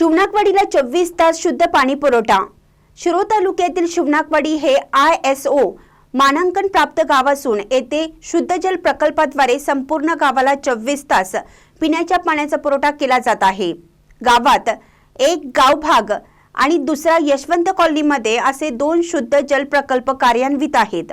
शिवनाकवाडीला चोवीस तास शुद्ध पाणी पुरवठा. शिरो तालुक्यातील शिवनाकवाडी हे आय एस ओ मानांकन प्राप्त गाव असून येथे शुद्ध जल प्रकल्पाद्वारे संपूर्ण गावाला चोवीस तास पिण्याच्या पाण्याचा पुरवठा केला जात आहे. गावात एक गाव भाग आणि दुसरा यशवंत कॉलनीमध्ये असे दोन शुद्ध जल प्रकल्प कार्यान्वित आहेत.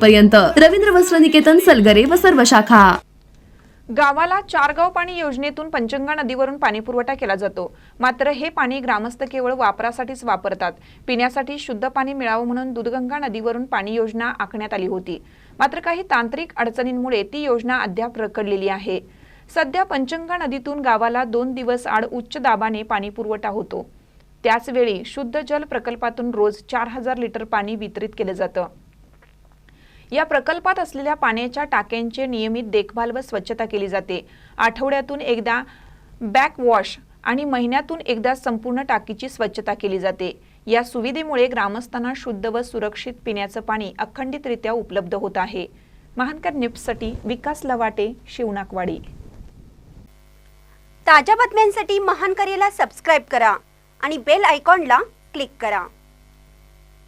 पर्यंत रवींद्र वस्त्र निकेतन सलगरे व सर्व शाखा. गावाला चारगाव पाणी योजनेतून पंचंगा नदीवरून पाणी पुरवठा केला जातो. मात्र हे पाणी ग्रामस्थ केवळ वापरासाठीच वापरतात. पिण्यासाठी शुद्ध पाणी मिळावं म्हणून दूधगंगा नदीवरून पाणी योजना आखण्यात आली होती. मात्र काही तांत्रिक अडचणींमुळे ती योजना अद्याप रखडलेली आहे. सध्या पंचंगा नदीतून गावाला दोन दिवस आड उच्च दाबाने पाणी पुरवठा होतो. त्याचवेळी शुद्ध जल प्रकल्पातून रोज चार हजार लिटर पाणी वितरित केलं जातं. या प्रकल्पात असलेल्या पाण्याच्या टाक्यांचे नियमित देखभाल व स्वच्छता केली जाते. आठवड्यातून एकदा बॅकवॉश आणि महिन्यातून एकदा संपूर्ण टाकीची स्वच्छता केली जाते. या सुविधेमुळे ग्रामस्थांना शुद्ध व सुरक्षित पिण्याचं पाणी अखंडितरित्या उपलब्ध होत आहे. महानकर निप्ससाठी विकास लवाटे शिवनाकवाडी. ताज्या बातम्यांसाठी महानकरेला सबस्क्राईब करा आणि बेल आयकॉनला क्लिक करा.